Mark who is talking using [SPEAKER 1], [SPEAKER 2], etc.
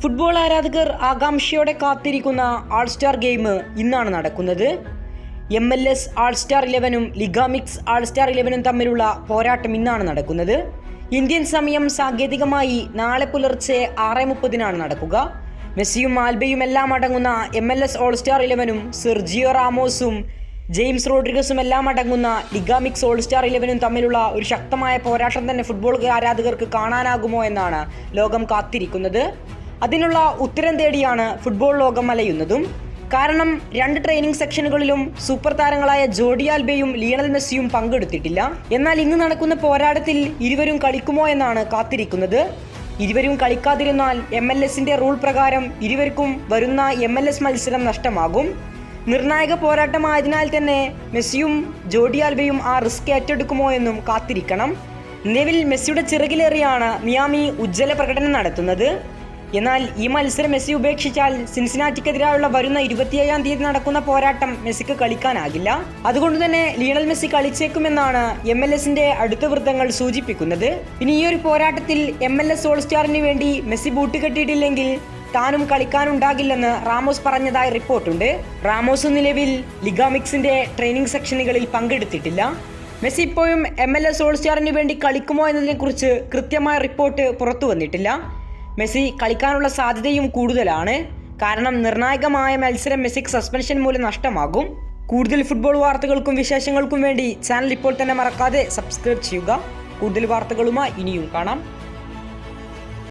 [SPEAKER 1] Football ആരാധകർ ആകാംക്ഷയോടെ കാത്തിരിക്കുന്ന ആൾ സ്റ്റാർ ഗെയിം ഇന്നാണ് നടക്കുന്നത്. M L S all star ഇലവനും ലിഗാമിക്സ് all star ഇലവനും തമ്മിലുള്ള പോരാട്ടം ഇന്നാണ് നടക്കുന്നത്. ഇന്ത്യൻ സമയം സാങ്കേതികമായി നാളെ പുലർച്ചെ ആറ് മുപ്പതിനാണ് നടക്കുക. മെസ്സിയും ആൽബയും എല്ലാം അടങ്ങുന്ന M L S all star ഇലവനും Sergio റാമോസും ജെയിംസ് റോഡ്രിഗസും എല്ലാം അടങ്ങുന്ന ലിഗാമിക്സ് ഓൾ സ്റ്റാർ ഇലവനും തമ്മിലുള്ള ഒരു ശക്തമായ പോരാട്ടം തന്നെ ഫുട്ബോൾ ആരാധകർക്ക് കാണാനാകുമോ എന്നാണ് ലോകം കാത്തിരിക്കുന്നത്. അതിനുള്ള ഉത്തരം തേടിയാണ് ഫുട്ബോൾ ലോകം അലയുന്നതും. കാരണം രണ്ട് ട്രെയിനിങ് സെക്ഷനുകളിലും സൂപ്പർ താരങ്ങളായ ജോഡി ആൽബയും ലിയണൽ മെസ്സിയും പങ്കെടുത്തിട്ടില്ല. എന്നാൽ ഇന്ന് നടക്കുന്ന പോരാട്ടത്തിൽ ഇരുവരും കളിക്കുമോ എന്നാണ് കാത്തിരിക്കുന്നത്. ഇരുവരും കളിക്കാതിരുന്നാൽ എം എൽ എസിന്റെ റൂൾ പ്രകാരം ഇരുവർക്കും വരുന്ന എം എൽ എസ് മത്സരം നഷ്ടമാകും. നിർണായക പോരാട്ടമായതിനാൽ തന്നെ മെസ്സിയും ജോഡി ആൽബയും ആ റിസ്ക് ഏറ്റെടുക്കുമോ എന്നും കാത്തിരിക്കണം. നിലവിൽ മെസ്സിയുടെ ചിറകിലേറിയാണ് മിയാമി ഉജ്ജ്വല പ്രകടനം നടത്തുന്നത്. എന്നാൽ ഈ മത്സരം മെസ്സി ഉപേക്ഷിച്ചാൽ സിൻസിനാറ്റിക്കെതിരായുള്ള വരുന്ന ഇരുപത്തിയേഴാം തീയതി നടക്കുന്ന പോരാട്ടം മെസ്സിക്ക് കളിക്കാനാകില്ല. അതുകൊണ്ട് തന്നെ ലീണൽ മെസ്സി കളിച്ചേക്കുമെന്നാണ് എം എൽ എസിന്റെ അടുത്ത വൃത്തങ്ങൾ സൂചിപ്പിക്കുന്നത്. ഇനി ഈ ഒരു പോരാട്ടത്തിൽ എം എൽ എസ് ഓൾസ്റ്റാറിന് വേണ്ടി മെസ്സി ബൂട്ട് കെട്ടിയിട്ടില്ലെങ്കിൽ താനും കളിക്കാനുണ്ടാകില്ലെന്ന് റാമോസ് പറഞ്ഞതായി റിപ്പോർട്ടുണ്ട്. റാമോസ് നിലവിൽ ലിഗാമിക്സിന്റെ ട്രെയിനിങ് സെക്ഷനുകളിൽ പങ്കെടുത്തിട്ടില്ല. മെസ്സി ഇപ്പോഴും എം എൽ എസ് ഓൾസ്റ്റാറിന് വേണ്ടി കളിക്കുമോ എന്നതിനെക്കുറിച്ച് കൃത്യമായ റിപ്പോർട്ട് പുറത്തു വന്നിട്ടില്ല മെസ്സി കളിക്കാനുള്ള സാധ്യതയും കൂടുതലാണ്. കാരണം നിർണായകമായ മത്സരം മെസ്സിക്ക് സസ്പെൻഷൻ മൂലം നഷ്ടമാകും. കൂടുതൽ ഫുട്ബോൾ വാർത്തകൾക്കും വിശേഷങ്ങൾക്കും വേണ്ടി ചാനൽ ഇപ്പോൾ തന്നെ മറക്കാതെ സബ്സ്ക്രൈബ് ചെയ്യുക. കൂടുതൽ വാർത്തകളുമായി ഇനിയും കാണാം.